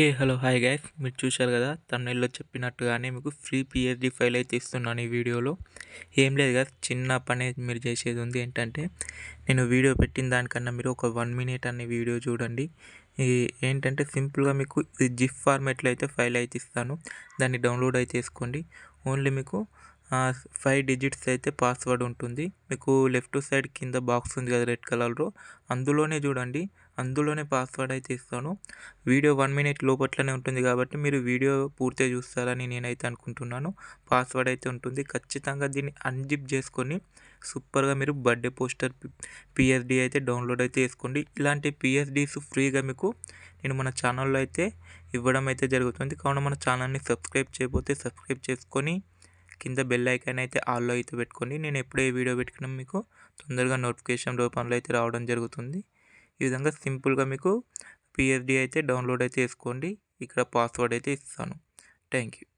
Hey hello hi guys మీరు చూశారు కదా తమిళ్ళో చెప్పినట్టుగానే మీకు ఫ్రీ పిఎస్డి ఫైల్ అయితే ఇస్తున్నాను ఈ వీడియోలో. ఏం లేదు కదా చిన్న పని మీరు చేసేది ఉంది ఏంటంటే నేను వీడియో పెట్టిన దానికన్నా మీరు ఒక వన్ మినిట్ అనే వీడియో చూడండి. ఏంటంటే సింపుల్గా మీకు ఇది జిఫ్ ఫార్మేట్లో అయితే ఫైల్ అయితే ఇస్తాను. దాన్ని డౌన్లోడ్ అయితే చేసుకోండి. ఓన్లీ మీకు ఫైవ్ డిజిట్స్ అయితే పాస్వర్డ్ ఉంటుంది. మీకు లెఫ్ట్ సైడ్ కింద బాక్స్ ఉంది కదా రెడ్ కలర్లో. అందులోనే చూడండి. అందులోనే పాస్వర్డ్ అయితే ఇస్తాను. వీడియో వన్ మినిట్ లోపట్లనే ఉంటుంది కాబట్టి మీరు వీడియో పూర్తిగా చూస్తారని నేనైతే అనుకుంటున్నాను. పాస్వర్డ్ అయితే ఉంటుంది. ఖచ్చితంగా దీన్ని అన్జిప్ చేసుకొని సూపర్గా మీరు బర్త్డే పోస్టర్ పిఎస్డి అయితే డౌన్లోడ్ అయితే చేసుకోండి. ఇలాంటి పిఎస్డీస్ ఫ్రీగా మీకు నేను మన ఛానల్లో అయితే ఇవ్వడం అయితే జరుగుతుంది. కావున మన ఛానల్ని సబ్స్క్రైబ్ చేయకపోతే సబ్స్క్రైబ్ చేసుకొని కింద బెల్ ఐకాన్ అయితే ఆల్లో అయితే పెట్టుకోండి. నేను ఎప్పుడే వీడియో పెట్టుకున్నా మీకు తొందరగా నోటిఫికేషన్ రూపంలో అయితే రావడం జరుగుతుంది. ఈ విధంగా సింపుల్గా మీకు పిఎస్డి అయితే డౌన్లోడ్ అయితే చేసుకోండి. ఇక్కడ పాస్వర్డ్ అయితే ఇస్తాను. Thank you